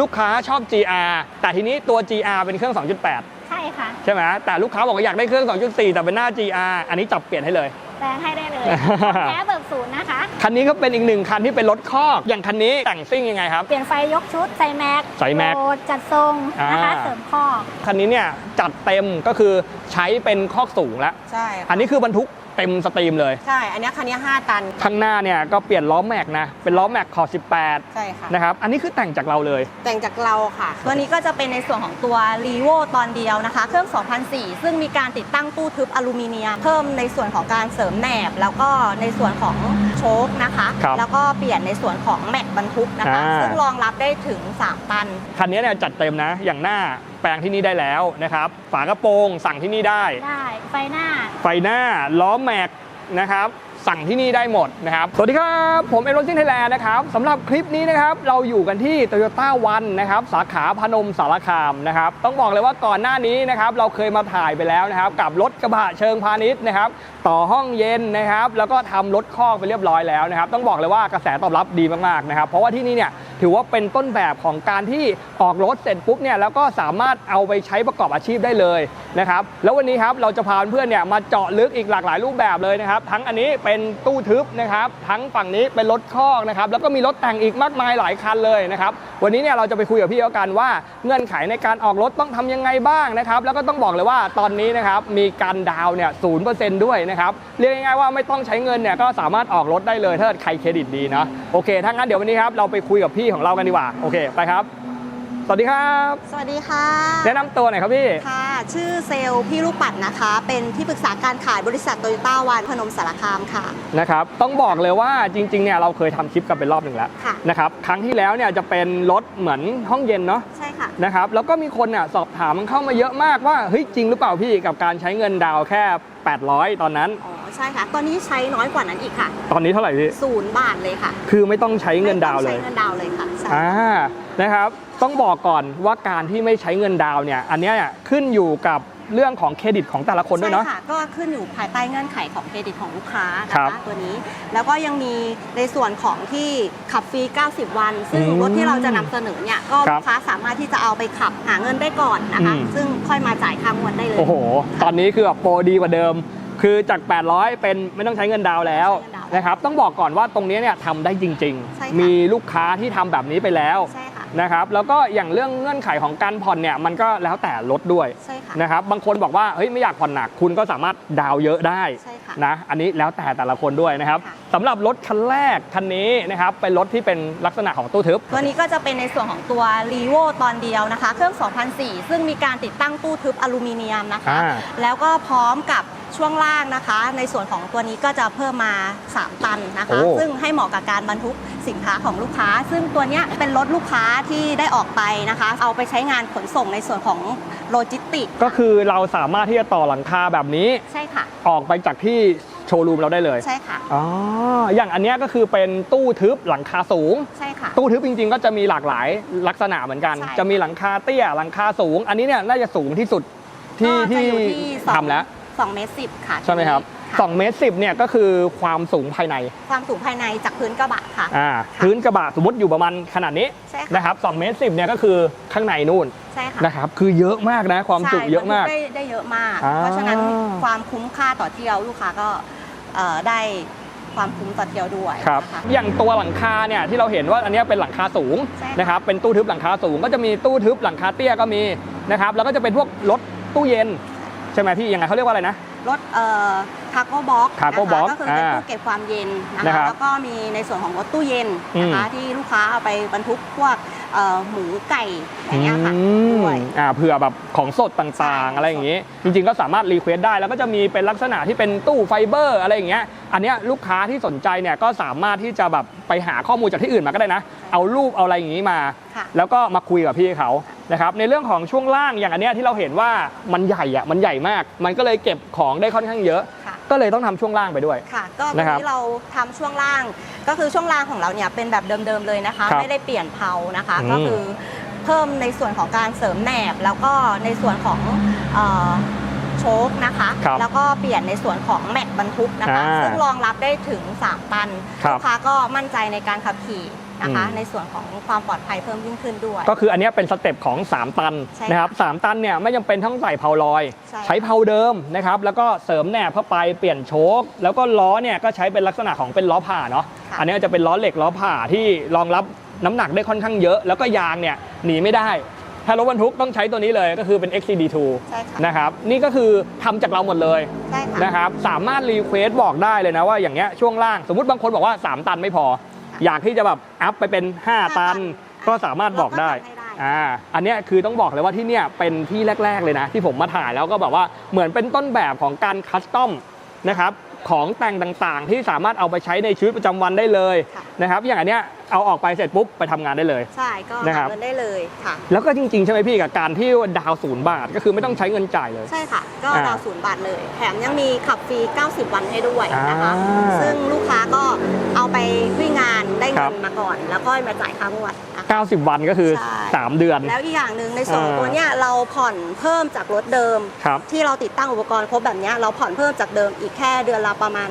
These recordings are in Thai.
ลูกค้าชอบ GR แต่ทีนี้ตัว GR เป็นเครื่อง 2.8 ใช่ค่ะใช่ไหมแต่ลูกค้าบอกว่าอยากได้เครื่อง 2.4 แต่เป็นหน้า GR อันนี้จับเปลี่ยนให้เลย แปลงให้ได้เลยแท้เบิกศูนย์นะคะ คันนี้ก็เป็นอีกหนึ่งคันที่เป็นรถคอกอย่างคันนี้แต่งซิ่งยังไงครับ เปลี่ยนไฟยกชุดใส่แม็กใส่แม็กโหลดจัดทรงนะคะอ่า เสริมข้อคันนี้เนี่ยจัดเต็มก็คือใช้เป็นคอกสูงแล้ว ใช่อันนี้คือบรรทุก เต็มสตรีมเลย ใช่ อันเนี้ยคันเนี้ย5ตัน ข้างหน้าเนี่ยก็เปลี่ยนล้อแม็กนะ เป็นล้อแม็กขอบใช่ค่ะ18นะครับ อันนี้คือแต่งจากเราเลย แต่งจากเราค่ะ ตัวนี้ก็จะเป็นในส่วนของตัว r ีโวตอนเดียวนะคะ เครื่อง2004 ซึ่งมีการติดตั้งตู้ทึบอลูมิเนียม เพิ่มในส่วนของการเสริมแหนบ แล้วก็ในส่วนของโชคนะคะครับแล้วก็เปลี่ยนในส่วนของแม็กบรรทุกนะคะอ่าซึ่งรองรับได้ถึง 3 ตัน คันนี้เนี่ยจัดเต็มนะ อย่างหน้าแปลงที่นี่ได้แล้วนะครับ ฝากระโปรงสั่งที่นี่ได้ ได้ ไฟหน้า ไฟหน้าล้อแม็กนะครับ สั่งที่นี่ได้หมดนะครับ สวัสดีครับ ผมเอโรซิ่งไทยแลนด์นะครับสำหรับคลิปนี้นะครับ เราอยู่กันที่ Toyota One นะครับ สาขาพนมสารคามนะครับ ต้องบอกเลยว่าก่อนหน้านี้นะครับ เราเคยมาถ่ายไปแล้วนะครับ กับรถกระบะเชิงพาณิชย์นะครับ ต่อห้องเย็นนะครับ แล้วก็ทำรถคอกไปเรียบร้อยแล้วนะครับ ต้องบอกเลยว่ากระแสตอบรับดีมากๆนะครับ เพราะว่าที่นี่เนี่ยถือว่าเป็นต้นแบบของการที่ออกรถเสร็จปุ๊บเนี่ยแล้วก็สามารถเอาไปใช้ประกอบอาชีพได้เลยนะครับ แล้ววันนี้ครับเราจะพาเพื่อนๆเนี่ยมาเจาะลึกอีกหลากหลายรูปแบบเลยนะครับ ทั้งอันนี้เป็นตู้ทึบนะครับ ทั้งฝั่งนี้เป็นรถคอกนะครับ แล้วก็มีรถแต่งอีกมากมายหลายคันเลยนะครับ วันนี้เนี่ยเราจะไปคุยกับพี่เขากันว่าเงื่อนไขในการออกรถต้องทำยังไงบ้างนะครับ แล้วก็ต้องบอกเลยว่าตอนนี้นะครับมีการดาวเนี่ยศูนย์เปอร์เซ็นต์ด้วยนะครับเรียกง่ายๆว่าไม่ต้องใช้เงินเนี่ยก็สามารถออกรถได้เลยถ้าเกิดใครเครดิตดีเนาะโอเคถ้างั้นเดี๋ยววันนี้ครับเราไปคุยกับพี่ของเรากันดีกว่าโอเคไปครับ สวัสดีครับ สวัสดีค่ะ แนะนำตัวหน่อยครับพี่ ค่ะ ชื่อเซลล์พี่ลูกปัดนะคะ เป็นที่ปรึกษาการขายบริษัทโตโยต้าวันพนมสารคามค่ะ นะครับ ต้องบอกเลยว่าจริงๆ เนี่ยเราเคยทำคลิปกันเป็นรอบหนึ่งแล้วค่ะ นะครับ ครั้งที่แล้วเนี่ยจะเป็นรถเหมือนห้องเย็นเนาะ ใช่ค่ะ นะครับ แล้วก็มีคนเนี่ยสอบถามมันเข้ามาเยอะมากว่า เฮ้ยจริงหรือเปล่าพี่กับการใช้เงินดาวน์แค่ 800 ตอนนั้น อ๋อ ใช่ค่ะ ตอนนี้ใช้น้อยกว่านั้นอีกค่ะตอนนี้เท่าไหร่พี่ ศูนย์บาทเลยค่ะคือไม่ต้องใช้เงินดาวน์เลไม่ยต้องใช้เงินดาวน์เลยค่ะใช่ อ่า นะครับ ต้องบอกก่อนว่าการที่ไม่ใช้เงินดาวน์เนี่ยอันเนี้ยเนี่ยขึ้นอยู่กับเรื่องของเครดิตของแต่ละคนด้วยเนาะ ใช่ค่ะ ก็ขึ้นอยู่ภายใต้เงื่อนไขของเครดิตของลูกค้านะครัคะบตัวนี้ แล้วก็ยังมีในส่วนของที่ขับฟรี 90 วัน ซึ่งอืมรถที่เราจะนำเสนอเนี่ยก็ครับลูกค้าสามารถที่จะเอาไปขับหาเงินได้ก่อนนะคะ อืม ซึ่งค่อยมาจ่ายค่างวดได้เลยโอ้โห ตอนนี้คือแบบโปรดีกว่าเดิม คือจาก 800 เป็นไม่ต้องใช้เงินดาวน์แล้วไม่ต้องใช้เงินดาวน์นะครับ ต้องบอกก่อนว่าตรงนี้เนี่ยทำได้จริง ใช่ค่ะ ๆ มีลูกค้าที่ทำแบบนี้ไปแล้ว ใช่ค่ะ นะครับแล้วก็อย่างเรื่องเงื่อนไขของการผ่อนเนี่ยมันก็แล้วแต่รถด้วยใช่ค่ะ นะครับบางคนบอกว่าเฮ้ยไม่อยากผ่อนหนักคุณก็สามารถดาวน์เยอะได้ใช่ค่ะนะอันนี้แล้วแต่แต่ละคนด้วยนะครับ ค่ะสำหรับรถคันแรกคันนี้นะครับเป็นรถที่เป็นลักษณะของตู้ทึบ ตัวนี้ก็จะเป็นในส่วนของตัว r ีโวตอนเดียวนะคะ เครื่อง 2004 ซึ่งมีการติดตั้งตู้ทึบอลูมิเนียมนะคะ อ่า แล้วก็พร้อมกับช่วงล่างนะคะ ในส่วนของตัวนี้ก็จะเพิ่มมา 3 ตันนะคะ โอ้ ซึ่งให้เหมาะกับการบรรทุกสินค้าของลูกค้า ซึ่งตัวเนี้ยเป็นรถลูกค้าที่ได้ออกไปนะคะ เอาไปใช้งานขนส่งในส่วนของโลจิสติกส์ก็คือเราสามารถที่จะต่อหลังคาแบบนี้ใช่ค่ะ ออกไปจากที่ โชว์รูมเราได้เลยใช่ค่ะอ๋ออย่างอันเนี้ยก็คือเป็นตู้ทึบหลังคาสูงใช่ค่ะตู้ทึบจริง ๆ ก็จะมีหลากหลายลักษณะเหมือนกันใช่จะมีหลังคาเตี้ยหลังคาสูง อันนี้เนี่ยน่าจะสูงที่สุดที่ก็จะที่อยู่ที่สองทำแล้ว2เมตร10ค่ะใช่ไหมครับค่ะ 2เมตรสิเนี่ยก็คือความสูงภายใน ความสูงภายในจากพื้นกระบะค่ะอ่าพื้นกระบะสมมติอยู่ประมาณขนาดนี้ใช่ค่ะนะครับ2เมตรสิเนี่ยก็คือข้างในนู่นใช่ค่ะนะครับคือเยอะมากนะความจุใช่เยอะมากบรรทุได้ได้เยอะมากอ่าเพราะฉะนั้นความคุ้มค่าต่อเที่ยวลูกค้าก็เอ่อได้ความคุ้มต่อเที่ยวด้วยครับนะคะอย่างตัวหลังคาเนี่ยที่เราเห็นว่าอันเนี้ยเป็นหลังคาสูงใช่ค่ะนะครับเป็นตู้ทึบหลังคาสูง ก็จะมีตู้ทึบหลังคาเตี้ยก็มีนะครับแล้วก็จะเป็นพวกรถตู้เย็นใช่ไหมพี่ยังไงเขาเรียกว่าอะไรนะรถเอ่อ คาร์โก้บ็อก cargo box ก็คือเป็นอ่าตู้เก็บความเย็นนะนะครัคะบแล้วก็มีในส่วนของรถตู้เย็นนะคะอืม ที่ลูกค้าเอาไปบรรทุกพวกเอ่อหมูไก่อย่างเงี้ยค่ะอืมด้วย อ่าเผื่อแบบของสดต่างใช่ๆอะไรอย่างงี้ จริงๆก็สามารถรีเควสได้แล้วก็จะมีเป็นลักษณะที่เป็นตู้ไฟเบอร์อะไรอย่างเงี้ยอันเนี้ยลูกค้าที่สนใจเนี่ยก็สามารถที่จะแบบไปหาข้อมูลจากที่อื่นมาก็ได้นะ เอารูปเอาอะไรอย่างงี้มา ค่ะ แล้วก็มาคุยกับพี่เขานะครับในเรื่องของช่วงล่างอย่างอันเนี้ยที่เราเห็นว่ามันใหญ่อะมันใหญ่มาก มันก็เลยเก็บของได้ค่อนข้างเยอะ ค่ะก็เลยต้องทำช่วงล่างไปด้วย ค่ะ ก็นะวันครับนี้เราทำช่วงล่าง ก็คือช่วงล่างของเราเนี่ยเป็นแบบเดิมๆเลยนะคะครับไม่ได้เปลี่ยนเพลานะคะอืมก็คือเพิ่มในส่วนของการเสริมแหนบ แล้วก็ในส่วนของเอ่อโชคนะคะครับแล้วก็เปลี่ยนในส่วนของแม็กบรรทุกนะคะอ่าซึ่งรองรับได้ถึง 3 ตันครับลูกค้าก็มั่นใจในการขับขี่ นะคะอืมในส่วนของความปลอดภัยเพิ่มยิ่งขึ้นด้วย ก็คืออันเนี้ยเป็นสเต็ปของ 3 ตันใช่ค่ะนะครับสามตันเนี่ยไม่จำเป็นต้องใส่เพาลอย ใช่ ใช้เพาเดิมนะครับแล้วก็เสริมแหนบเข้าไปเปลี่ยนโชคแล้วก็ล้อเนี่ยก็ใช้เป็นลักษณะของเป็นล้อผ่าเนาะค่ะอันเนี้ยจะเป็นล้อเหล็กล้อผ่าที่รองรับน้ำหนักได้ค่อนข้างเยอะ แล้วก็ยางเนี่ยหนีไม่ได้ ถ้ารถบรรทุกต้องใช้ตัวนี้เลยก็คือเป็น XCD2 ใช่ค่ะนะครับนี่ก็คือทำจากเราหมดเลย ใช่ค่ะ นะครับสามารถรีเควสบอกได้เลยนะว่าอย่างเงี้ยช่วงล่างสมมติบางคนบอกว่า 3 ตันไม่พอ อยากที่จะแบบอัพไปเป็น 5 ตัน ก็สามารถบอกได้เราก็ทำให้ได้อ่าอันเนี้ยคือต้องบอกเลยว่าที่เนี่ยเป็นที่แรก ๆเลยนะ ที่ผมมาถ่ายแล้วก็แบบว่าเหมือนเป็นต้นแบบของการคัสตอมนะครับของแต่งต่างๆ ที่สามารถเอาไปใช้ในชีวิตประจำวันได้เลยค่ะนะครับอย่างอันเนี้ย เอาออกไปเสร็จปุ๊บไปทำงานได้เลย ใช่ก็นะครับหาเงินได้เลยค่ะ แล้วก็จริงๆ ใช่ไหมพี่กับการที่ดาวศูนย์บาทก็คือไม่ต้องใช้เงินจ่ายเลย ใช่ค่ะ ก็อ่าดาวศูนย์บาทเลย แถมยังมีขับฟรี 90 วันให้ด้วยนะคะ อ่าซึ่งลูกค้าก็เอาไปวิ่งงานได้ครัเงิบ นมาก่อน แล้วก็มาจ่ายค่างวดนะคะ 90 วันก็คือ ใช่ 3 เดือน แล้วอีกอย่างหนึ่งในส่วนของอ่า ตัวเนี้ยเราผ่อนเพิ่มจากรถเดิม ครับ ที่เราติดตั้งอุปกรณ์ครบแบบเนี้ยเราผ่อนเพิ่มจากเดิมอีกแค่เดือนละประมาณ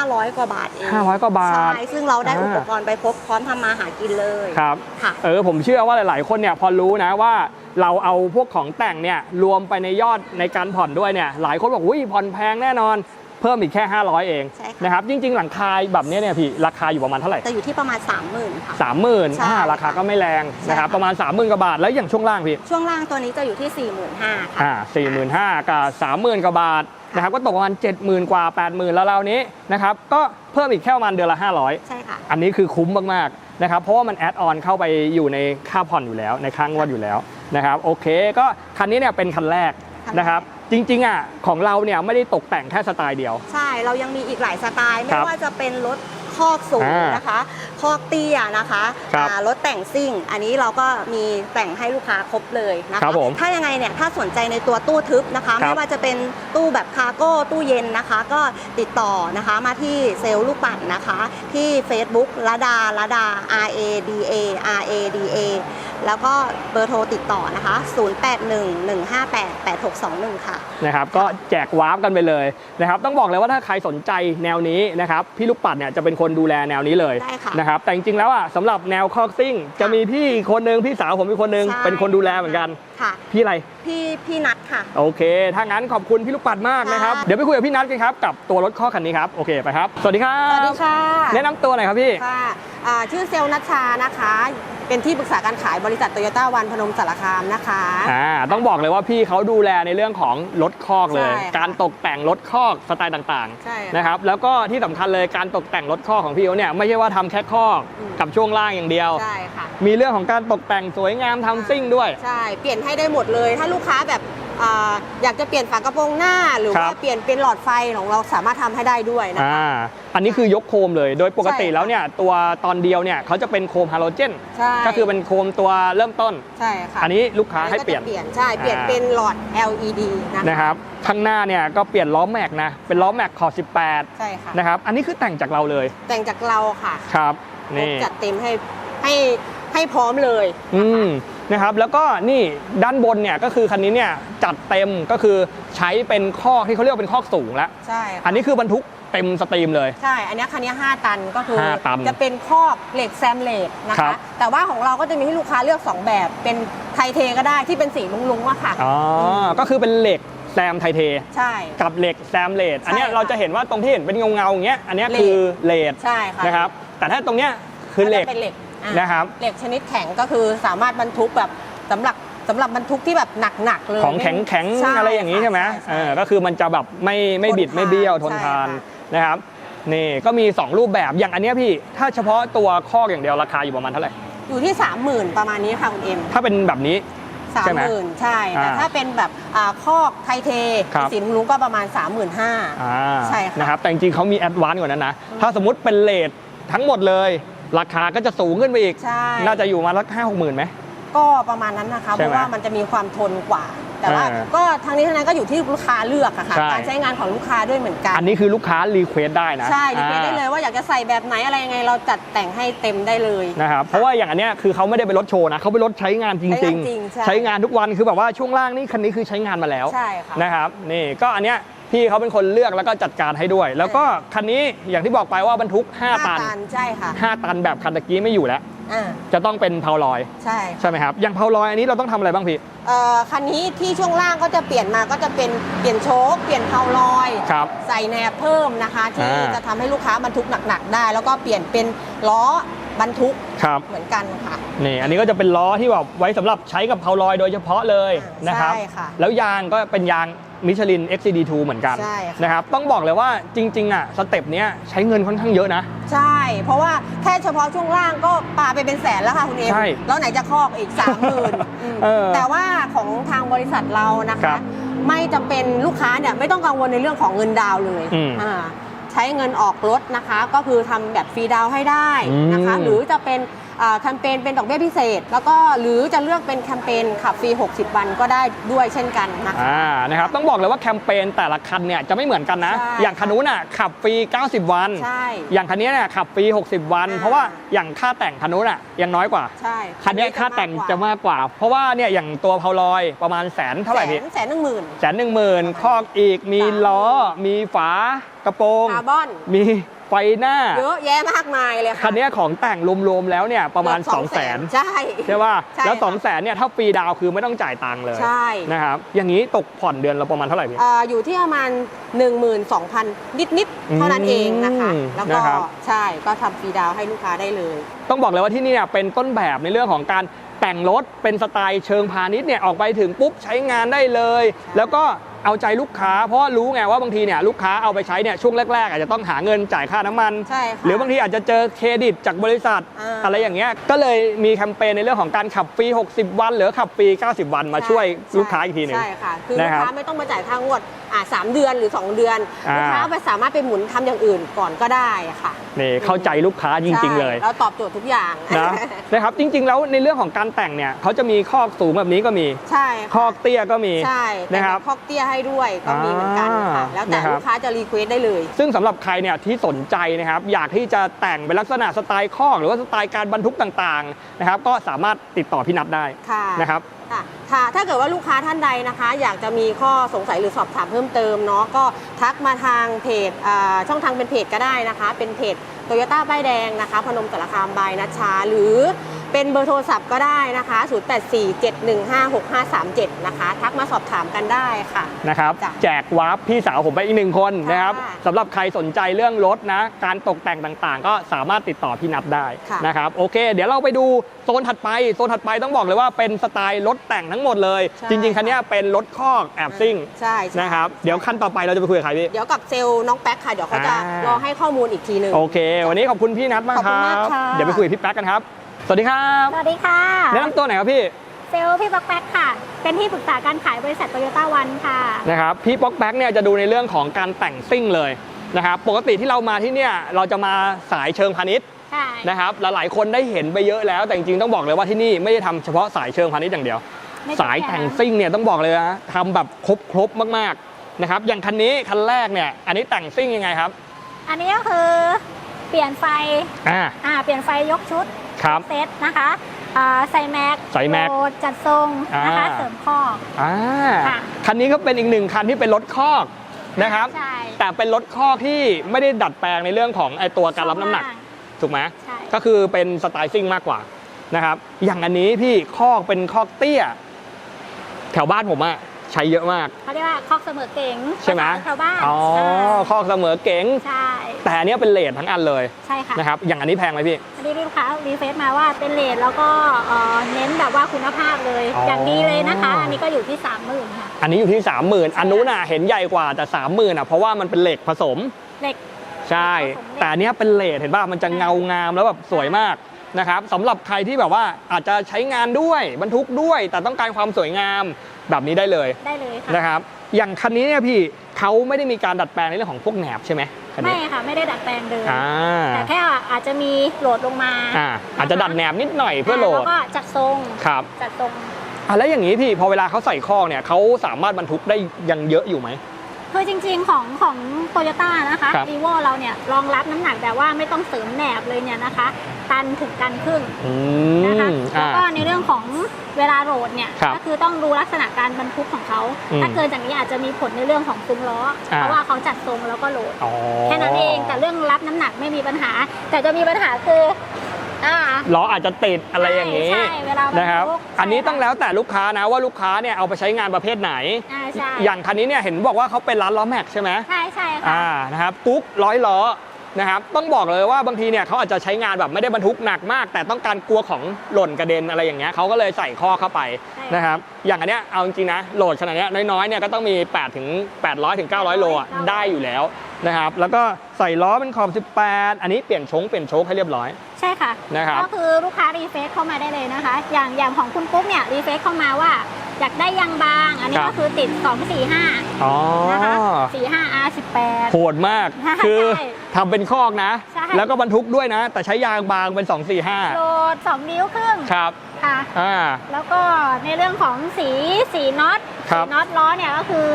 500 กว่าบาทเอง500 กว่าบาท ใช่ ซึ่งเราได้อ่าอุปกรณ์ไปพกพร้อมทำมาหากินเลยครับค่ะเออผมเชื่อว่าหลาย ๆ คนเนี่ยพอรู้นะว่าเราเอาพวกของแต่งเนี่ยรวมไปในยอดในการผ่อนด้วยเนี่ยหลายคนบอกอุ้ยผ่อนแพงแน่นอน เพิ่มอีกแค่ 500 เองใช่ค่ะ นะครับจริง ๆ หลังคาแบบเนี้ยเนี่ยพี่ราคาอยู่ประมาณเท่าไหร่จะอยู่ที่ประมาณ 30,000ค่ะ สามหมื่นใช่ราคาก็ไม่แรงใช่นะครับค่ะ ประมาณ 3 0,000กว่าบาท แล้วอย่างช่วงล่างพี่ช่วงล่างตัวนี้จะอยู่ที่ 45,000ค่ะ อ่าสี่หมื่นห้ากับสามหมื่นกว่าบาทนะครับก็ตกประมาณ 70,000 กว่า 80,000แล้วราวๆนี้นะครับก็เพิ่มอีกแค่ประมาณเดือนละ 500 ใช่ค่ะ อันนี้คือคุ้มมากๆนะครับเพราะว่ามันแอดออนเข้าไปอยู่ในค่าผ่อนอยู่แล้วในค่างวดอยู่แล้วนะครับโอเคก็คันนี้เนี่ยเป็นคันแรกคันแรก นะครับ จริงๆอะของเราเนี่ยไม่ได้ตกแต่งแค่สไตล์เดียว ใช่ เรายังมีอีกหลายสไตล์ คไม่รับ ว่าจะเป็นรถค อกสูงอ่านนะคะ คอกเตี้ยนะคะครับอ่ารถแต่งซิ่ง อันนี้เราก็มีแต่งให้ลูกค้าครบเลยนะครัคะบผมถ้ายังไงเนี่ยถ้าสนใจในตัวตู้ทึบนะคะ ครับไม่ว่าจะเป็นตู้แบบคาร์โก้ตู้เย็นนะคะ ก็ติดต่อนะคะมาที่เซลล์ลูกปัดนะคะ ที่ Facebook ระดาระดา R A D A R A D A แล้วก็เบอร์โทรติดต่อนะคะ 0811588621 ค่ะ นะครับก็แจกวาร์ปกันไปเลยนะครับต้องบอกเลยว่าถ้าใครสนใจแนวนี้นะครับพี่ลูกปัดเนี่ยจะเป็นคนดูแลแนวนี้เลยได้ค่ะนะครับแต่จริงๆแล้วอะสำหรับแนวคอกซิ่งจะมีพี่อีกคนนึงพี่สาวผมอีกคนนึงใช่เป็นคนดูแลเหมือนกันค่ะพี่อะไรพี่พี่นัทค่ะ โอเค ถ้างั้นขอบคุณพี่ลูกปัดมากนะครับค่ะเดี๋ยวไปคุยกับพี่นัทกันครับ กับตัวรถข้อคันนี้ครับ โอเคไปครับ สวัสดีครัสวัสบดีค่ะ แนะนำตัวหน่อยครับพี่ ค่ะอ่าชื่อเซลล์นัชชานะคะ เป็นที่ปรึกษาการขายบริษัทโตโยต้าวันพนมสารคามนะคะ อ่าต้องบอกเลยว่าพี่เขาดูแลในเรื่องของรถคอกเลย ใช่ค่ะการตกแต่งรถคอกสไตล์ต่างใช่ๆค่ะนะครับแล้วก็ที่สำคัญเลยการตกแต่งรถคอกของพี่เขาเนี่ยไม่ใช่ว่าทำแค่คอกอืม กับช่วงล่างอย่างเดียว ใช่ค่ะ มีเรื่องของการตกแต่งสวยงามทำซิ่งด้วย ใช่ เปลี่ยนให้ได้หมดเลย ถ้าลูกค้าแบบอ่าอยากจะเปลี่ยนฝากระโปรงหน้า หรือครัว่าบเปลี่ยนเป็นหลอดไฟของเราสามารถทำให้ได้ด้วยนะคะอ่าอันนี้คือยกโคมเลย โดยปกติใช่ค่ะแล้วเนี่ยตัวตอนเดียวเนี่ยเขาจะเป็นโคมฮาโลเจนใช่ก็คือเป็นโคมตัวเริ่มต้นใช่ค่ะอันนี้ลูกค้าให้ก็จะเปลี่ยนเปลี่ยนใช่เปลี่ยนอ่าเป็นหลอด LED นะคะนะครับข้างหน้าเนี่ยก็เปลี่ยนล้อแม็กนะเป็นล้อแม็กขอบ18ใช่ค่ะนะครับอันนี้คือแต่งจากเราเลย แต่งจากเราค่ะครับนี่จัดเต็มให้ให้ให้พร้อมเลยอืม นะครับแล้วก็นี่ด้านบนเนี่ยก็คือคันนี้เนี่ยจัดเต็มก็คือใช้เป็นคอกที่เขาเรียกว่าเป็นคอกสูงแล้ว ใช่ค่ะอันนี้คือบรรทุกเต็มสตรีมเลย ใช่ อันนี้คันนี้ 5 ตันก็คือห้าตันจะเป็นคอกเหล็กแซมเลดนะครัคะ บแต่ว่าของเราก็จะมีให้ลูกค้าเลือก 2 แบบ เป็นไทเทก็ได้ที่เป็นสีลุงๆอะค่ะ อ๋อก็คือเป็นเหล็กแซมไทเท ใช่ กับเหล็กแซมเลดอันเนี้ยใช่ค่ะเราจะเห็นว่าตรงที่เห็นเป็นเงาๆอย่างเงี้ยอันเนี้ยเลดคือเลดใช่ค่ะ นะครับ แต่ถ้าตรงเนี้ยคือเหล็ก ก็จะเป็นเหล็กอะ นะครับเหล็กชนิดแข็งก็คือสามารถบรรทุกแบบสำหรับสำหรับบรรทุกที่แบบหนักๆเลยของแข็งแข็งๆใช่อะไรอย่างนี้ใช่ไหมใช่เออก็คือมันจะแบบไม่ไม่บิดทนทานไม่เบี้ยวทนใช่ทานค่ะนะครับนี่ก็มี 2 รูปแบบอย่างอันเนี้ยพี่ ถ้าเฉพาะตัวคอกอย่างเดียวราคาอยู่ประมาณเท่าไหร่ อยู่ที่ 30,000 ประมาณนี้ค่ะคุณเอ็ม ถ้าเป็นแบบนี้สามใช่ไหมหมื่นใช่ แต่อ่าถ้าเป็นแบบอ่าคอกไทเทครับสีลุงๆก็ประมาณ 35,000อ่าใช่ค่ะนะครับแต่จริงๆเขามีแอดวานซ์กว่านั้นนะ ถ้าสมมติเป็นเลททั้งหมดเลย ราคาก็จะสูงขึ้นไปอีก ใช่ น่าจะอยู่มาสักห้าหกหมื่นไหม ก็ประมาณนั้นนะคะ ใช่เพไหมราะว่ามันจะมีความทนกว่า แต่ว่าเออก็ทางนี้ทางนั้นก็อยู่ที่ลูกค้าเลือกอะค่ะ ใช่ การใช้งานของลูกค้าด้วยเหมือนกัน อันนี้คือลูกค้ารีเควสได้นะใช่ดีเได้อ่าเลยว่าอยากจะใส่แบบไหนอะไรยังไงเราจัดแต่งให้เต็มได้เลยนะครับ เพราะว่าอย่างอันเนี้ยคือเขาไม่ได้เป็นรถโชว์นะเขาเป็นรถใช้งานจใช้ริงงานจริงใช่ใช้งานทุกวันคือแบบว่าช่วงล่างนี่คันนี้คือใช้งานมาแล้ว ใช่ค่ะ นะครับนี่ก็อันเนี้ย พี่เขาเป็นคนเลือกแล้วก็จัดการให้ด้วย แล้วก็คันนี้อย่างที่บอกไปว่าบรรทุก 5 ตันใช่ค่ะ5ตันแบบคันตะกี้ไม่อยู่แล้วอ่าจะต้องเป็นเพาลอยใช่ใช่ไหมครับอย่างเพาลอยอันนี้เราต้องทำอะไรบ้างพี่เอ่อคันนี้ที่ช่วงล่างก็จะเปลี่ยนมาก็จะเป็นเปลี่ยนโชคเปลี่ยนเพาลอยครับใส่แหนบเพิ่มนะคะที่อ่าจะทำให้ลูกค้าบรรทุกหนักๆได้ แล้วก็เปลี่ยนเป็นล้อบรรทุกครับเหมือนกันค่ะนี่อันนี้ก็จะเป็นล้อที่แบบไว้สำหรับใช้กับเพาลอยโดยเฉพาะเลยอ่านนะครับใช่ค่ะแล้วยางก็เป็นยาง มิชลิน XCD2 เหมือนกันใช่ค่ะ นะครับต้องบอกเลยว่าจริงๆอะสเต็ปเนี้ยใช้เงินค่อนข้างเยอะนะ ใช่ เพราะว่าแค่เฉพาะช่วงล่างก็ปาไปเป็นแสนแล้วค่ะคุณเอ็มใช่แล้วไหนจะคอกอีก 3 0,000ื่นเออแต่ว่าของทางบริษัทเรานะครัคะ บไม่จำเป็นลูกค้าเนี่ยไม่ต้องกังวลในเรื่องของเงินดาวน์เลยอืมอ่าใช้เงินออกรถนะคะ ก็คือทำแบบฟรีดาวน์ให้ได้นะคะ อืม หรือจะเป็นอ่า แคมเปญเป็นดอกเบี้ยพิเศษ แล้วก็หรือจะเลือกเป็นแคมเปญขับฟรี 60 วันก็ได้ด้วยเช่นกันนะคะ อ่านะครับต้องบอกเลยว่าแคมเปญแต่ละคันเนี่ยจะไม่เหมือนกันนะ ใช่อย่างคันนู้นอะขับฟรี 90 วัน ใช่อย่างคันนี้เนี่ยขับฟรี 60 วัน อ่า เพราะว่าอย่างค่าแต่งคันนู้นอะยังน้อยกว่า ใช่คันนี้ค่าแต่งจะมากกว่า เพราะว่าเนี่ยอย่างตัวเพาลอยประมาณแสนเท่าไหร่พี่แสนแสนหนึ่งหมื่น แสนหนึ่งหมื่นคอกอีกมีสามหมื่นล้อ มีฝากระโปรง คาร์บอน มี ไฟหน้า เยอะแยะมากมายเลยค่ะคันนี้ของแต่งรวมๆแล้วเนี่ยประมาณเกือบ2 0 0 0 0 0ใช่ ใช่ป่ะใช่แล้วค่ะ2 0 0 0 0เนี่ยถ้าฟรีดาวน์คือไม่ต้องจ่ายตังค์เลยใช่นะครับอย่างนี้ตกผ่อนเดือนละประมาณเท่าไหร่พี่เอ่ออยู่ที่ประมาณ 12,000 นิดๆเท่านั้นเองนะคะอืมแล้วก็นะครับใช่ก็ทำฟรีดาวน์ให้ลูกค้าได้เลย ต้องบอกเลยว่าที่นี่เนี่ยเป็นต้นแบบในเรื่องของการแต่งรถเป็นสไตล์เชิงพาณิชย์เนี่ยออกไปถึงปุ๊บใช้งานได้เลย แล้วก็ เอาใจลูกค้า เพราะว่ารู้ไงว่าบางทีเนี่ยลูกค้าเอาไปใช้เนี่ยช่วงแรกๆ อาจจะต้องหาเงินจ่ายค่าน้ำมัน ใช่ค่ะหรือบางทีอาจจะเจอเครดิตจากบริษัทอ่า อะไรอย่างเงี้ยก็เลยมีแคมเปญในเรื่องของการขับฟรี 60 วัน หรือขับฟรี 90 วันมาช่วยลูกค้าอีกทีหนึงใช่ค่ะ คือนะลูกครับค้าไม่ต้องมาจ่ายค่างวด อ่าสามเดือนหรือ 2 เดือนอ่า ลูกค้าไปสามารถไปหมุนทำอย่างอื่นก่อนก็ได้ค่ะนี่เข้าใจลูกค้าจริง ๆ เลยใช่แล้วตอบโจทย์ทุกอย่างนะนะครับจริง ๆ แล้วในเรื่องของการแต่งเนี่ยเขาจะมีคอกสูงแบบนี้ก็มีใช่คอกเตี้ยก็มี ใช่นะครับแต่พอกเตี้ยให้ด้วยก็มีเหมือนกันค่ะอ่าแล้วแต่นะครับ ลูกค้าจะรีเควสได้เลย ซึ่งสำหรับใครเนี่ยที่สนใจนะครับ อยากที่จะแต่งเป็นลักษณะสไตล์คอกหรือว่าสไตล์การบรรทุกต่างๆนะครับก็สามารถติดต่อพี่นัทได้ค่ะ นะครับ ค่ะถ้าเกิดว่าลูกค้าท่านใดนะคะ อยากจะมีข้อสงสัยหรือสอบถามเพิ่มเติมเนาะก็ทักมาทางเพจช่องทางเป็นเพจก็ได้นะคะ เป็นเพจโตโยต้าใบแดงนะคะ พนมสารคามบายนัชชา หรือ เป็นเบอร์โทรศัพท์ก็ได้นะคะ 0847156537 นะคะ ทักมาสอบถามกันได้ค่ะ นะครับจ้ะแจกวาร์ปพี่สาวผมไปอีกหนึ่งคนนะครับค่ะสำหรับใครสนใจเรื่องรถนะ การตกแต่งต่างๆ ก็สามารถติดต่อพี่นัทได้ค่ะ นะครับโอเค เดี๋ยวเราไปดูโซนถัดไปโซนถัดไปต้องบอกเลยว่าเป็นสไตล์รถแต่งทั้งหมดเลย ใช่จริง ๆ คันเนี้ยเป็นรถคอกแอบซิ่งใช่ใช่นะครับเดี๋ยวขั้นต่อไปเราจะไปคุยกับใครพี่ เดี๋ยวกับเซลล์น้องแป๊กค่ะ เดี๋ยวเขาจะอ่ารอให้ข้อมูลอีกทีหนึ่ง โอเค วันนี้ขอบคุณพี่นัทมากขอบคคุณรัมากบ ค่ะ เดี๋ยวไปคุยกับพี่แป๊กกันครับ สวัสดีครับสวัสดีค่ะแนะนำตัวหน่อยครับพี่ เซลล์พี่บักแป๊กค่ะ เป็นที่ปรึกษาการขายบริษัทโตโยต้าวันค่ะ นะครับพี่ป๊อกแป๊กเนี่ยจะดูในเรื่องของการแต่งซิ่งเลยนะครับปกติที่เรามาที่เนี่ยเราจะมาสายเชิงพาณิชย์ใช่นะครับหลายๆคนได้เห็นไปเยอะแล้ว แต่จริงๆต้องบอกเลยว่าที่นี่ไม่ได้ทำเฉพาะสายเชิงพาณิชย์อย่างเดียว ไม่ใช่สายแต่งซิ่งเนี่ยต้องบอกเลยนะทำแบบครบครบมากๆนะครับอย่างคันนี้คันแรกเนี่ยอันนี้แต่งซิ่งยังไงครับอันนี้ก็คือเปลี่ยนไฟ อ่า อ่า เปลี่ยนไฟยกชุด ครับเซตนะคะอ่าใส่แม็กใส่แม็กโหลดจัดทรงนะคะอ่าเสริมคอกอ่าค่ะคันนี้ก็เป็นอีกหนึ่งคันที่เป็นรถคอกนะครับใช่แต่เป็นรถคอกที่ไม่ได้ดัดแปลงในเรื่องของไอตัวการรับน้ำหนักช่องว่างถูกไหมใช่ก็คือเป็นสไตล์ซิ่งมากกว่านะครับ อย่างอันนี้พี่คอกเป็นคอกเตี้ย แถวบ้านผมอะใช้เยอะมากเขาเรียกว่าคอกเสมอเก๋งใช่ไหมภาษาชาวบ้านอ๋อาคอกเสมอเก๋งใช่ แต่อันเนี้ยเป็นเลททั้งอันเลยใช่ค่ะนะครับอย่างอันนี้แพงไหมพี่อันนี้ลูกค้ารีเฟซมาว่าเป็นเลทแล้วก็เอ่อเน้นแบบว่าคุณภาพเลยอ๋อออย่างดีเลยนะคะ อันนี้ก็อยู่ที่ 3 0,000ค่ะอันนี้อยู่ที่ 30,000อันนู้นน่ะเห็นใหญ่กว่าแต่30,000อะเพราะว่ามันเป็นเหล็กผสมเหล็กใช่ผสมเหล็กแต่อันเนี้ยเป็นเลทเห็นป่ะมันจะเงางามแล้วแบบสวยมากนะครับสำหรับใครที่แบบว่าอาจจะใช้งานด้วยบรรทุกด้วย แต่ต้องการความสวยงามแบบนี้ได้เลยได้เลยค่ะนะครับ อย่างคันนี้เนี่ยพี่เขาไม่ได้มีการดัดแปลงในเรื่องของพวกแหนบใช่ไหมคันไม่นี้ค่ะไม่ได้ดัดแปลงเดิมอ่าแต่แค่อาจจะมีโหลดลงมาอ่าอาจจะดัดแหนบนิดหน่อยเพื่อโหลดแล้วก็จัดทรงครับจัดทรงอะแล้วอย่างนี้พี่พอเวลาเขาใส่ข้อกเนี่ยเขาสามารถบรรทุกได้ยังเยอะอยู่ไหม คือจริงๆของของโตโยต้านะคะครับรีโวเราเนี่ยรองรับน้ำหนักแบบว่าไม่ต้องเสริมแหนบเลยเนี่ยนะคะ ตันถึงตันครึ่งอืนะคะมแล้วอ่า ก็ในเรื่องของเวลาโหลดเนี่ยครับก็คือต้องดูลักษณะการบรรทุกของเขา อืมถ้าเกินจากนี้อาจจะมีผลในเรื่องของซุ้มล้ออา เพราะว่าเขาจัดทรงแล้วก็โหลด อ๋อ แค่นั้นเองแต่เรื่องรับน้ำหนักไม่มีปัญหา แต่จะมีปัญหาคือ อ่า ล้ออาจจะติดอะไรอย่างนี้ใช่ใช่เวลาบรรทุกนะครับ ใช่ อันนี้ต้องค่ะแล้วแต่ลูกค้านะว่าลูกค้าเนี่ยเอาไปใช้งานประเภทไหน อ่าใช่อย่างคันนี้เนี่ยเห็นบอกว่าเขาเป็นร้านล้อแม็กใช่ไหม ใช่ใช่ค่ะ อ่า นะครับกุ๊กร้อยล้อ นะครับ ต้องบอกเลยว่าบางทีเนี่ยเขาอาจจะใช้งานแบบไม่ได้บรรทุกหนักมาก แต่ต้องการกลัวของหล่นกระเด็นอะไรอย่างเงี้ยเขาก็เลยใส่ข้อเข้าไปใช่ นะครับ อย่างอันเนี้ยเอาจริงๆนะ โหลดขนาดเนี้ยน้อยๆเนี่ยก็ต้องมี8ถึง800ถึง900 โลอะได้อยู่แล้ว นะครับ แล้วก็ใส่ล้อเป็นขอบ 18 อันนี้เปลี่ยนชงเปลี่ยนโชคให้เรียบร้อย ใช่ค่ะนะครับก็คือลูกค้ารีเฟซเข้ามาได้เลยนะคะ อย่างอย่างของคุณปุ๊บเนี่ยรีเฟซเข้ามาว่าอยากได้ยางบาง อันนี้ครับก็คือติด 245อ๋อนะคะ45 R18 โหดมากใช่คือใช่ทำเป็นคอกนะใช่แล้วก็บรรทุกด้วยนะ แต่ใช้ยางบางเป็นโหล245ด2นิ้วครึ่งครับ ค่ะ อ่า แล้วก็ในเรื่องของสีสีน็อตครัสีบน็อตล้อเนี่ยก็คือ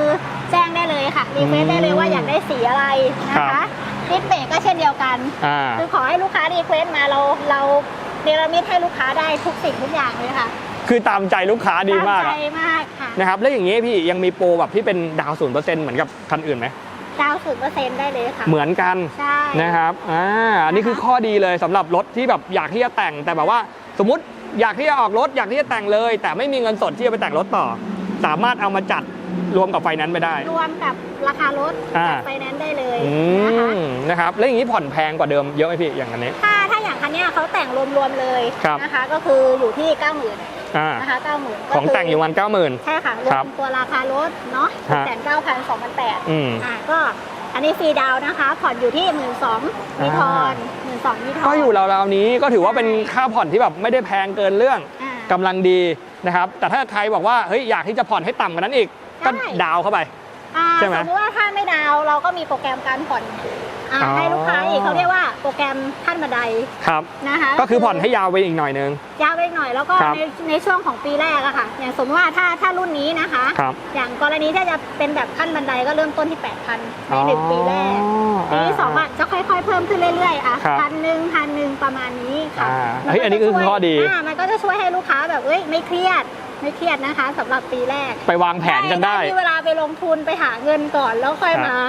แจ้งได้เลยค่ะรีเฟซได้เลยว่าอยากได้สีอะไรนะครัคะบ ดิสเบรกก็เช่นเดียวกัน อ่า คือขอให้ลูกค้ารีเควสมาเราเราเนรมิตให้ลูกค้าได้ทุกสิ่งทุกอย่างเลยค่ะคือตามใจลูกค้าดีมากตใจอะมากค่ะนะครับแล้วอย่างนี้พี่ยังมีโปรแบบที่เป็นดาวศูนย์เปอร์เซ็นต์เหมือนกับคันอื่นไหมดาวศูนย์เปอร์เซ็นต์ได้เลยค่ะเหมือนกัน ใช่ นะครับ อ่า อันนี้คือข้อดีเลยสำหรับรถที่แบบอยากที่จะแต่งแต่แบบว่า สมมติ อยากที่จะออกรถอยากที่จะแต่งเลย แต่ไม่มีเงินสดที่จะไปแต่งรถต่อ สามารถเอามาจัดรวมกับไฟแนนซ์ไปได้ รวมกับราคารถอ่า จัดไฟแนนซ์ได้เลยอืนะคะมนะครับแล้วอย่างนี้ผ่อนแพงกว่าเดิมเยอะไหมพี่อย่างอันนี้ ถ้าถ้าอย่างคันเนี้ยเขาแต่งรวมๆเลยครับ นะคะ ก็คืออยู่ที่ 90,000อ่านะคะ90,000ของแต่งอยู่วันเก้าหมื่น ใช่ค่ะรวครับมตัวราคารถเนาะฮะ แสนเก้าพันสองพันแปดอืม อ่าก็อันนี้ฟรีดาวน์นะคะ ผ่อนอยู่ที่หมื่นสองมีทอนหมื่น สองมีทอนก็อยู่ราวๆนี้ก็ถือว่าเป็นค่าผ่อนที่แบบไม่ได้แพงเกินเรื่องอ่ากำลังดีนะครับ แต่ถ้าใครบอกว่าเฮ้ยอยากที่จะผ่อนให้ต่ำกว่านั้นอีก ก็ได้ ดาวเข้าไป อ่าใช่ไหมสมมติว่าถ้าไม่ดาวน์เราก็มีโปรแกรมการผ่อนอ่าอ๋อ ให้ลูกค้าอีกเขาเรียกว่าโปรแกรมขั้นบันไดครับ นะคะก็คือผ่อนให้ยาวไปอีกหน่อยนึง ยาวไปหน่อยแล้วก็ครับ ในในช่วงของปีแรกอะค่ะ อย่างสมมติว่าถ้าถ้ารุ่นนี้นะคะ ครับอย่างกรณีที่จะเป็นแบบขั้นบันไดก็เริ่มต้นที่ 8,000ในหนึ่งปีแรกปี ที่สองอะจะค่อยๆเพิ่มขึ้นเรื่อยๆอะครับพันหนึ่งพันหนึ่งประมาณนี้ค่ะอ่ามัเฮ้ยอันนี้คือจะช่วยข้อดีามันก็จะช่วยให้ลูกค้าแบบเอ้ยไม่เครียดไม่เครียดนะคะสำหรับปีแรกไปวางแผนกันได้มีเวลาไปลงทุนไปหาเงินก่อนแล้วค่อยครับมา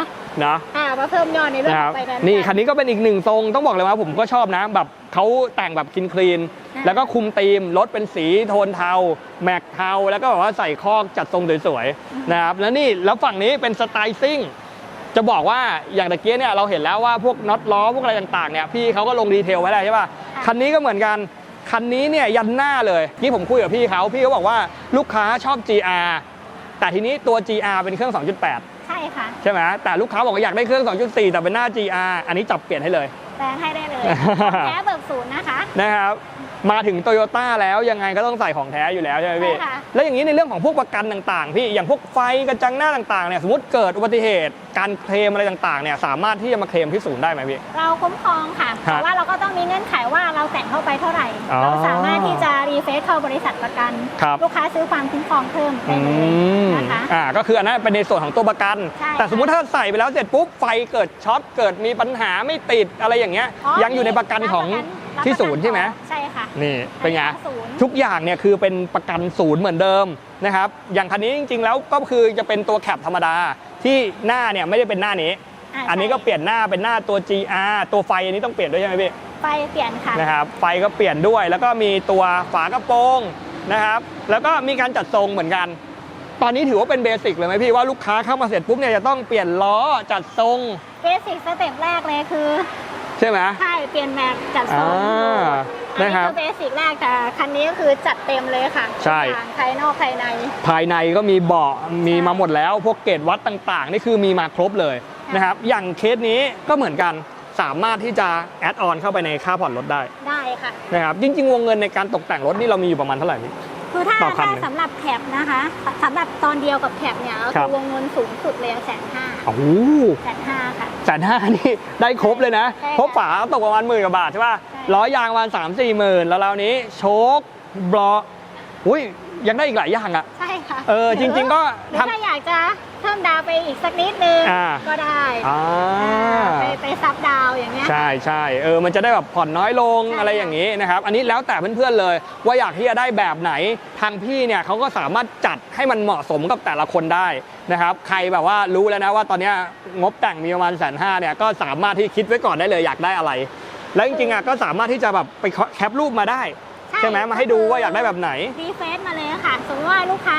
นะอ่ามาเพิ่มยอดในเรื่องนะคขรัอบงไฟแนนซ์นี่คันนี้ก็เป็นอีกหนึ่งทรงต้องบอกเลยว่าผมก็ชอบนะแบบเขาแต่งแบบคินคลีนอ่าแล้วก็คุมธีมรถเป็นสีโทนเทา แม็กเทา แล้วก็แบบว่าใส่คอกจัดทรงสวยๆนะครับแล้วนี่แล้วฝั่งนี้เป็นสไตล์ซิ่ง จะบอกว่าอย่างตะเกียเนี่ยเราเห็นแล้วว่าพวกน็อตล้อพวกอะไรต่างๆเนี่ยพี่เขาก็ลงดีเทลไว้แล้วใช่ป่ะคันนี้ก็เหมือนกันคันนี้เนี่ยยันหน้าเลยนี่ผมคุยกับพี่เขาพี่เขาบอกว่าลูกค้าชอบ GR แต่ทีนี้ตัว GR เป็นเครื่อง 2.8 ใช่ค่ะ ใช่ไหมแต่ลูกค้าบอกว่าอยากได้เครื่อง 2.4 แต่เป็นหน้า GR อันนี้จับเปลี่ยนให้เลยแปลงให้ได้เลย แท้เบิกศูนย์นะคะนะครับ มาถึงโตโยต้าแล้วยังไงก็ต้องใส่ของแท้อยู่แล้วใช่ไหมพี่ ใช่ค่ะ แล้วอย่างนี้ในเรื่องของพวกประกันต่างๆ พี่อย่างพวกไฟกระจังหน้าต่างๆเนี่ยสมมติเกิดอุบัติเหตุ การเคลมอะไรต่างๆเนี่ยสามารถที่จะมาเคลมที่ศูนย์ได้ไหมพี่ เราคุ้มครองค่ะครับแต่ว่าเราก็ต้องมีเงื่อนไขว่าเราแต่งเข้าไปเท่าไหร่ อ๋อเราสามารถที่จะรีเฟซเข้าบริษัทประกัน ครับ ลูกค้าซื้อความคุ้มครองเพิ่มได้อืเลยมนะคะ อ่าก็คืออันนั้นเป็นในส่วนของตัวประกัน ใช่แต่สมมุติถ้าใส่ไปแล้วเสร็จปุ๊บไฟเกิดช็อตเกิดมีปัญหาไม่ติดอะไรอย่างเงี้ยยังอยู่ในประกันของรับ ที่ประกัศูนย์ใช่ไหมใช่ค่ะนี่เป็นไงศูนย์ทุกอย่างเนี่ยคือเป็นประกันศูนย์เหมือนเดิมนะครับอย่างคันนี้จริงๆแล้วก็คือจะเป็นตัวแคปธรรมดาที่หน้าเนี่ยไม่ได้เป็นหน้านี้าอันนี้ก็ใช่เปลี่ยนหน้าเป็นหน้าตัว GR ตัวไฟอันนี้ต้องเปลี่ยนด้วยใช่ไหมพี่ไฟเปลี่ยนค่ะนะครับไฟก็เปลี่ยนด้วย แล้วก็มีตัวฝากระโปรงนะครับแล้วก็มีการจัดทรงเหมือนกัน ตอนนี้ถือว่าเป็นเบสิกเลยไหมพี่ว่าลูกค้าเข้ามาเสร็จปุ๊บเนี่ยจะต้องเปลี่ยนล้อจัดทรงเบสิกสเต็ปแรกเลยคือ ใช่ไหม ใช่เปลี่ยนแม็กจัดทรงอ่าอันนี้นะครับคือเบสิกแรกแต่คันนี้ก็คือจัดเต็มเลยค่ะใช่ ทุกอย่างภายนอกภายใน ภายในก็มีเบาะมีมาหมดแล้ว พวกเกจวัดต่างๆ นี่คือมีมาครบเลยนะครับ อย่างเคสนี้ก็เหมือนกันสามารถที่จะแอดออนเข้าไปในค่าผ่อนรถได้ได้ค่ะ นะครับจริงๆ วงเงินในการตกแต่งรถนี่เรามีอยู่ประมาณเท่าไหร่พี่ คือถ้าต่อคันถ้าหนึ่งสำหรับแคปนะคะสำหรับตอนเดียวกับแคปเนี่ยก็ครัคืบ อวงเงินสูงสุดเลยแสนห้าโอ้โหแสนห้าค่ะ แสนห้านี่ได้ครบเลยนะใช่ค่ะเพราะฝาตกประมาณหมื่นกว่าบาทใช่ป่ะใช่ ล้อยางประมาณสามสี่หมื่นแล้วเรานี้โชคเบาะอุ้ยยังได้อีกหลายอย่างอะใช่ค่ะ เออจริง ๆ ก็หรือทำ ถ้าอยากจะเพิ่มดาวไปอีกสักนิดนึงอ่า ก็ได้อ่าไปไปซับดาวอย่างเงี้ย ใช่ใช่เออมันจะได้แบบผ่อนน้อยลงใช่อะไรอย่างนี้นะครับ อันนี้แล้วแต่เพื่อนๆเลย ว่าอยากที่จะได้แบบไหนทางพี่เนี่ยเขาก็สามารถจัดให้มันเหมาะสมกับแต่ละคนได้นะครับ ใครแบบว่ารู้แล้วนะว่าตอนเนี้ยงบแต่งมีประมาณแสนห้าเนี่ยก็สามารถที่คิดไว้ก่อนได้เลยอยากได้อะไร แล้วจริงๆอะก็สามารถที่จะแบบไปแคปรูปมาได้ ใช่ไหมมาให้ดูว่าอยากได้แบบไหน รีเฟซมาเลยค่ะ สมมติว่าลูกค้า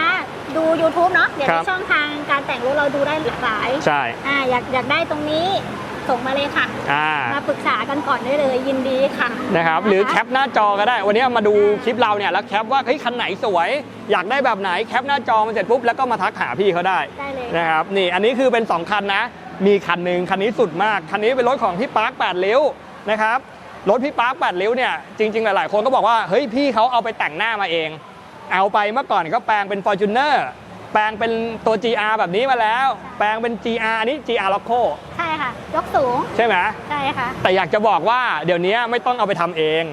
ดู YouTube เนาะเดี๋ยวครัในบ ช่องทางการแต่งรถเราดูได้หลากหลายใช่อ่าอยากอยากได้ตรงนี้ส่งมาเลยค่ะ อ่ามาปรึกษากันก่อนได้เลยยินดีค่ะนะครับหรือแคปหน้าจอก็ได้ วันนี้มาดูคลิปเราเนี่ยแล้วแคปว่าเฮ้ยคันไหนสวย อยากได้แบบไหนแคปหน้าจอมาเสร็จปุ๊บแล้วก็มาทักหาพี่เขาได้ ได้เลยนะครับนี่อันนี้คือเป็น 2 คันนะ มีคันหนึ่งคันนี้สุดมาก คันนี้เป็นรถของพี่ปาร์ค8ริ้วนะครับ รถพี่ปาร์ค8ริ้วเนี่ยจริงๆ หลายๆ คนก็บอกว่าเฮ้ยพี่เขาเอาไปแต่งหน้ามาเอง เอาไปเมื่อก่อนก็แปลงเป็น Fortuner แปลงเป็นตัว GR แบบนี้มาแล้ว แปลงเป็น GR อันนี้ GR Loco ใช่ค่ะยกสูง ใช่ไหมใช่ค่ะ แต่อยากจะบอกว่าเดี๋ยวนี้ไม่ต้องเอาไปทำเอง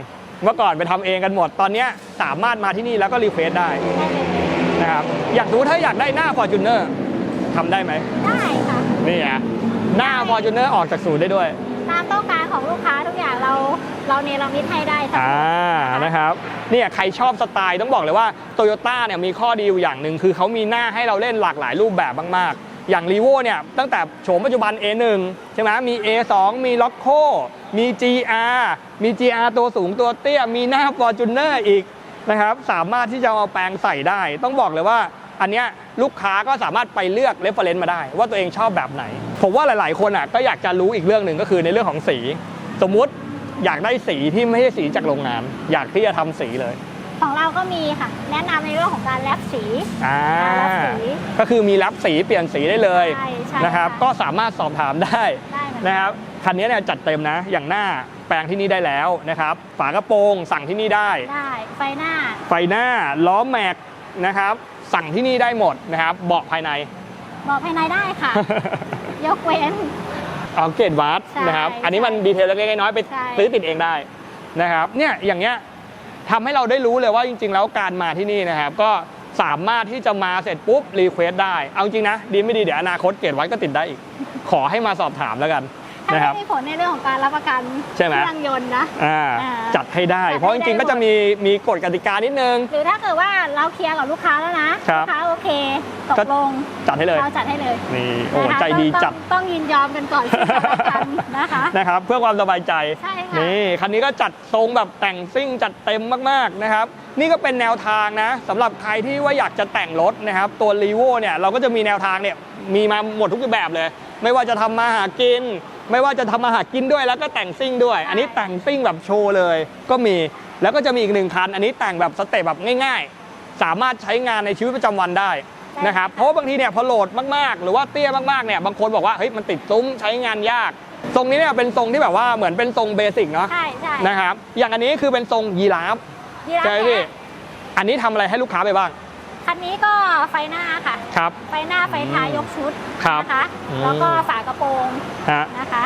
เมื่อก่อนไปทำเองกันหมด ตอนเนี้ยสามารถมาที่นี่แล้วก็รีเควสได้ได้เลยนะครับอยากรู้ถ้าอยากได้หน้า Fortuner ทำได้ไหม ได้ค่ะ นี่ไงหน้า Fortuner ออกจากศูนย์ได้ด้วย ตามต้องการของลูกค้าทุกอย่างเราเราเนรมิตให้ได้ค่ะอ่านะครับเนี่ยใครชอบสไตล์ต้องบอกเลยว่าโตโยต้าเนี่ยมีข้อดีอยู่อย่างหนึ่งคือเขามีหน้าให้เราเล่นหลากหลายรูปแบบมากๆ อย่าง r ีโวเนี่ยตั้งแต่โฉมปัจจุบัน A1 ใช่ไหมมี A2 มี l o c o มี GR มี GR ตัวสูงตัวเตี้ย มีหน้า Fortuner อีกนะครับสามารถที่จะเอามาแปลงใส่ได้ ต้องบอกเลยว่า อันเนี้ยลูกค้าก็สามารถไปเลือกเรฟเฟรนซ์มาได้ ว่าตัวเองชอบแบบไหน ผมว่าหลาย ๆ คนอะก็อยากจะรู้อีกเรื่องหนึ่งก็คือในเรื่องของสี สมมุติอยากได้สีที่ไม่ใช่สีจากโรงงาน อยากที่จะทำสีเลย ของเราก็มีค่ะ แนะนำในเรื่องของการแลบสีอ่าการแลบสีก็คือมีรับสีเปลี่ยนสีได้เลยใช่ใช่นะครับค่ะก็สามารถสอบถามได้ได้เหมือนกันนะครับคันนี้เนี่ยจัดเต็มนะ อย่างหน้าแปลงที่นี่ได้แล้วนะครับ ฝากระโปรงสั่งที่นี่ได้ ได้ ไฟหน้า ไฟหน้าล้อแม็กนะครับ สั่งที่นี่ได้หมดนะครับเบาะภายใน บอกภายในได้ค่ะ ยกเว้น เอาเกตวัดใช่นะครับ อันนี้มันดีเทลเล็กๆน้อยๆไปใช่ ซื้อติดเองได้นะครับ เนี่ยอย่างเงี้ยทำให้เราได้รู้เลยว่าจริง ๆ แล้วการมาที่นี่นะครับ ก็สามารถที่จะมาเสร็จปุ๊บรีเควสได้ เอาจริงนะ ดีไม่ดีเดี๋ยวอนาคตเกตวัดก็ติดได้อีก ขอให้มาสอบถามแล้วกัน ถ้านะครับ ไม่มีผลในเรื่องของการรับประกันใช่ไหม เครื่องยนต์นะ อ่าอ่าจัดให้ได้ จัดให้เพราะจริงๆได้ก็จะมีมีกฎกติกานิดนึง หรือถ้าเกิดว่าเราเคลียร์กับลูกค้าแล้วนะครับ ลูกค้าโอเคตก็กลงจัดให้เลย เราจัดให้เลยนี่โอ้นะคะใจดีต้องจัด ต้องต้องยินยอมกันก่อนที่จะรับประกันนะคะ นะครับเพื่อความสบายใจ ใช่ค่ะ นี่คันนี้ก็จัดทรงแบบแต่งซิ่งจัดเต็มมากๆนะครับ นี่ก็เป็นแนวทางนะสำหรับใครที่ว่าอยากจะแต่งรถนะครับตัว r ีโวเนี่ยเราก็จะมีแนวทางเนี่ยมีมาหมดทุกแบบเลย ไม่ว่าจะทำมาหากิน ไม่ว่าจะทำมาหากินด้วยแล้วก็แต่งซิ่งด้วย อันนี้แต่งซิ่งแบบโชว์เลย ก็มีแล้วก็จะมีอีกหนึ่งคัน อันนี้แต่งแบบสเต็ปแบบง่าย ๆ สามารถใช้งานในชีวิตประจำวันได้นะครับเพราะว่าบางทีเนี่ยพอโหลดมากๆ หรือว่าเตี้ยมากๆเนี่ยบางคนบอกว่าเฮ้ยมันติดซุ้มใช้งานยากทรงนี้เนี่ยเป็นทรงที่แบบว่าเหมือนเป็นทรงเบสิกเนาะใช่ใช่นะครับอย่างอันนี้คือเป็นทรงยีราฟยีราฟใช่ไหมพี่แท้อันนี้ทำอะไรให้ลูกค้าไปบ้าง คันนี้ก็ไฟหน้าค่ะ ครับ ไฟหน้าไฟท้ายยกชุดครับนะคะ อืม แล้วก็ฝากระโปรงฮะนะคะ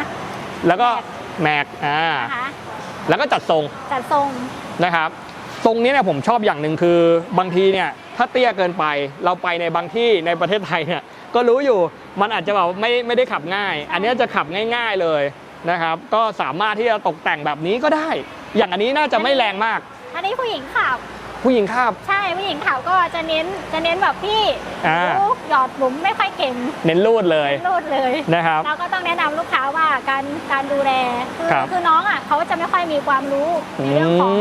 แล้วก็แม็กอ่านะคะแล้วก็จัดทรงจัดทรงนะครับทรงนี้เนี่ยผมชอบอย่างหนึ่งคือบางทีเนี่ยถ้าเตี้ยเกินไปเราไปในบางที่ในประเทศไทยเนี่ยก็รู้อยู่มันอาจจะแบบไม่ไม่ได้ขับง่าย อันนี้จะขับง่าย ๆเลยนะครับ ก็สามารถที่จะตกแต่งแบบนี้ก็ได้ อย่างอันนี้น่าจะไม่แรงมาก อันนี้ผู้หญิงขับ ผู้หญิงขับ ใช่ผู้หญิงขับก็จะเน้นจะเน้นแบบพี่อ่า ลูกหยอดหลุมไม่ค่อยเก่งเน้นรูดเลยรูดเลย นะครับ เราก็ต้องแนะนำลูกค้าว่าการการดูแลคือครับ คือน้องอะเขาจะไม่ค่อยมีความรู้ในเรื่องของ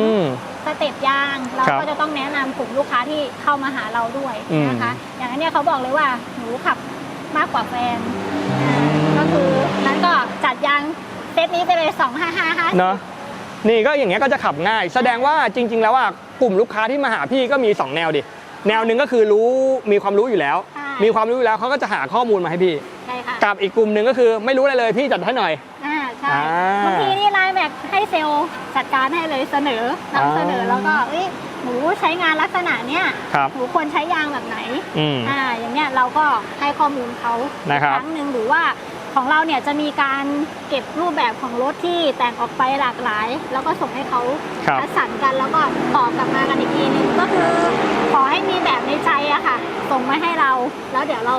ม สเต็ปยางเราครับก็จะต้องแนะนำกลุ่มลูกค้าที่เข้ามาหาเราด้วยอืมนะคะ อย่างนั้นเนี่ยเขาบอกเลยว่าหนูขับมากกว่าแฟนอ่าก็คือนั้นก็จัดยางเซตนี้ไปเลย 2 5 5 5 เนาะนี่ก็อย่างเงี้ยก็จะขับง่าย แสดงว่าจริง ๆ แล้วว่า กลุ่มลูกค้าที่มาหาพี่ก็มี 2 แนวดิ แนวหนึ่งก็คือรู้มีความรู้อยู่แล้วมีความรู้อยู่แล้วเขาก็จะหาข้อมูลมาให้พี่ ใช่ค่ะกับอีกกลุ่มหนึ่งก็คือไม่รู้อะไรเลยพี่จัดให้หน่อย อ่าใช่อ่าบางทีนี่ไลน์แม็กให้เซลล์จัดการให้เลยเสนอนำเสนออ่าแล้วก็เอ้ยหนูใช้งานลักษณะเนี้ยครับ หนูควรใช้ยางแบบไหนอืม อ่าอย่างเนี้ยเราก็ให้ข้อมูลเขานะครับ ครั้งหนึ่งหรือว่า ของเราเนี่ยจะมีการเก็บรูปแบบของรถที่แต่งออกไปหลากหลาย แล้วก็ส่งให้เขาครับคัดสรรกันแล้วก็ตอบกลับมากันอีกทีหนึงก็คือ ขอให้มีแบบในใจอะค่ะ ส่งมาให้เราแล้วเดี๋ยวเรา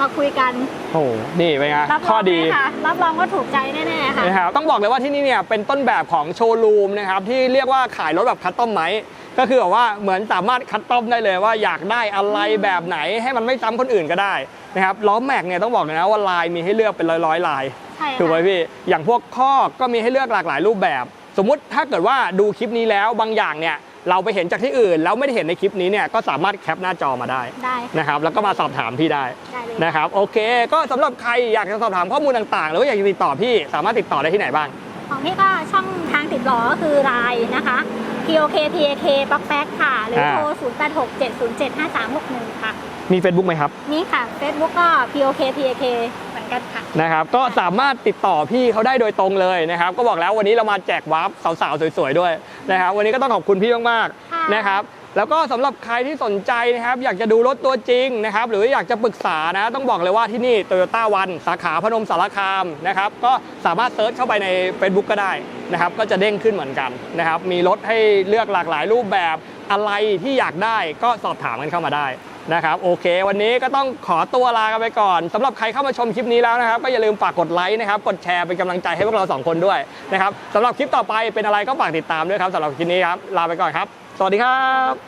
มาคุยกันโอ้โหนี่เป็นไงรับรข้อองดีเลยค่ะรับรองว่าถูกใจแน่ๆค่ะนะครับต้องบอกเลยว่าที่นี่เนี่ยเป็นต้นแบบของโชว์รูมนะครับที่เรียกว่าขายรถแบบคัสตอมไม ก็คือแบบว่าเหมือนสามารถคัสตอมได้เลยว่าอยากได้อะไรแบบไหนให้มันไม่ซ้ำคนอื่นก็ได้นะครับล้อแม็กเนี่ยต้องบอกเลยนะว่าลายมีให้เลือกเป็นร้อยๆลายใช่ถูกไหมค่ะพี่อย่างพวกข้อกก็มีให้เลือกหลากหลายรูปแบบ สมมุติถ้าเกิดว่าดูคลิปนี้แล้วบางอย่างเนี่ยเราไปเห็นจากที่อื่น แล้วไม่ได้เห็นในคลิปนี้เนี่ยก็สามารถแคปหน้าจอมาได้ได้ค่ะนะครับแล้วก็มาสอบถามพี่ได้ ได้เลย นะครับโอเค ก็สำหรับใครอยากจะสอบถามข้อมูลต่างๆ หรือว่าอยากจะติดต่อพี่สามารถติดต่อได้ที่ไหนบ้าง ของพี่ก็ช่องทางติดต่อก็คือไลน์นะคะ POK TAK ป๊อกแป๊กค่ะ หรือโทร 0 8 6 7 0 7 5 3 6 1 ค่ะ มี Facebook ไหมครับ นี่ค่ะ Facebook ก็ POK TAK เหมือนกันค่ะนะครับก็สามารถติดต่อพี่เขาได้โดยตรงเลยนะครับ ก็บอกแล้ววันนี้เรามาแจกวาร์ปสาวๆสวยๆด้วยนะครับ วันนี้ก็ต้องขอบคุณพี่มากค่ะๆนะครับ แล้วก็สำหรับใครที่สนใจนะครับ อยากจะดูรถตัวจริงนะครับ หรืออยากจะปรึกษานะ ต้องบอกเลยว่าที่นี่ Toyota วันสาขาพนมสารคามนะครับ ก็สามารถเซิร์ชเข้าไปใน Facebook ก็ได้นะครับ ก็จะเด้งขึ้นเหมือนกันนะครับ มีรถให้เลือกหลากหลายรูปแบบอะไรที่อยากได้ก็สอบถามกันเข้ามาได้นะครับ โอเค วันนี้ก็ต้องขอตัวลากันไปก่อนสำหรับใครเข้ามาชมคลิปนี้แล้วนะครับ ก็อย่าลืมฝากกดไลค์นะครับ กดแชร์เป็นกำลังใจให้พวกเราสองคนด้วยนะครับสำหรับคลิปต่อไปเป็นอะไรก็ฝากติดตามด้วยครับสำหรับคลิปนี้ครับ ลาไปก่อนครับ สวัสดีครับ